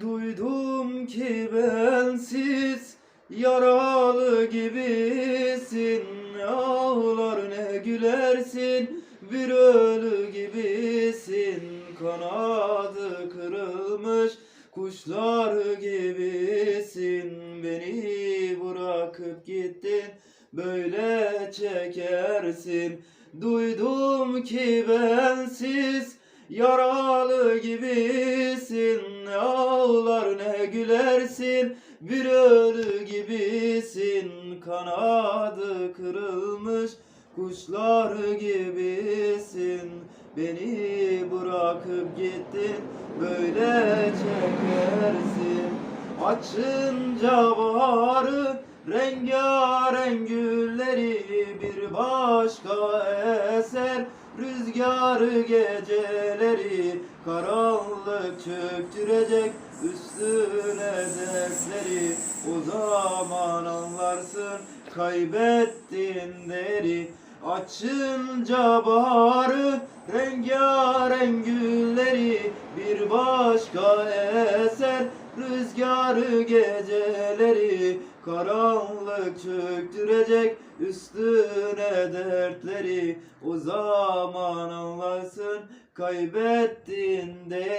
Duydum ki bensiz yaralı gibisin. Ağlar ne gülersin bir ölü gibisin. Kanadı kırılmış kuşlar gibisin. Beni bırakıp gittin böyle çekersin. Duydum ki bensiz Yaralı gibisin Ağlar ne gülersin Bir ölü gibisin. Kanadı kırılmış Kuşlar gibisin. Beni bırakıp gittin Böyle çekersin. Açınca baharı Rengarenk gülleri Bir başka eser Rüzgarı geceleri Karanlık çöktürecek Üstüne dertleri O zaman anlarsın Kaybettin deri. Açınca baharı Rengarenk gülleri Bir başka eser. Rüzgarı geceleri Karanlık çöktürecek üstüne dertleri. O zaman anlarsın kaybettin deri